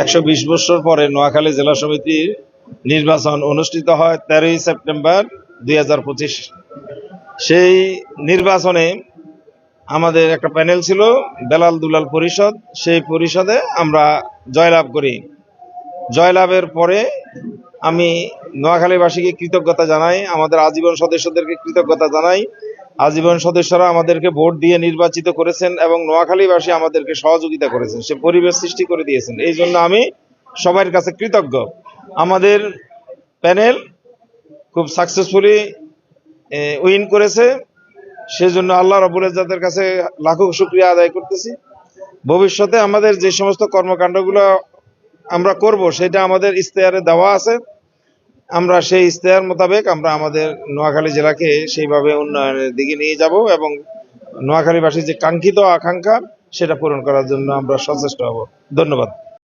একশো বিশ বছর পরে নোয়াখালী জেলা সমিতির নির্বাচন অনুষ্ঠিত হয় তেরোই সেপ্টেম্বর দুই সেই নির্বাচনে আমাদের একটা প্যানেল ছিল বেলাল দুলাল পরিষদ। সেই পরিষদে আমরা জয়লাভ করি। জয়লাভের পরে আমি নোয়াখালীবাসীকে কৃতজ্ঞতা জানাই, আমাদের আজীবন সদস্যদেরকে কৃতজ্ঞতা জানাই। আজীবন সদস্যরা আমাদেরকে ভোট দিয়ে নির্বাচিত করেছেন এবং নোয়াখালীবাসী আমাদেরকে সহযোগিতা করেছেন। সে পরিবেশ সৃষ্টি করে দিয়েছেন। এই জন্য আমি সবার কাছে কৃতজ্ঞ। আমাদের প্যানেল খুব সাকসেসফুলি উইন করেছে। সেজন্য আল্লাহ রবুল ইজাতের কাছে লাখো শুক্রিয়া আদায় করতেছি। ভবিষ্যতে আমাদের যে সমস্ত কর্মকাণ্ডগুলো আমরা করব, সেটা আমাদের ইশতেহারে দেওয়া আছে। আমরা সেই ইশতেহার মোতাবেক আমরা আমাদের নোয়াখালী জেলাকে সেইভাবে উন্নয়নের দিকে নিয়ে যাব এবং নোয়াখালীবাসীর যে কাঙ্ক্ষিত আকাঙ্ক্ষা, সেটা পূরণ করার জন্য আমরা সচেষ্ট হব। ধন্যবাদ।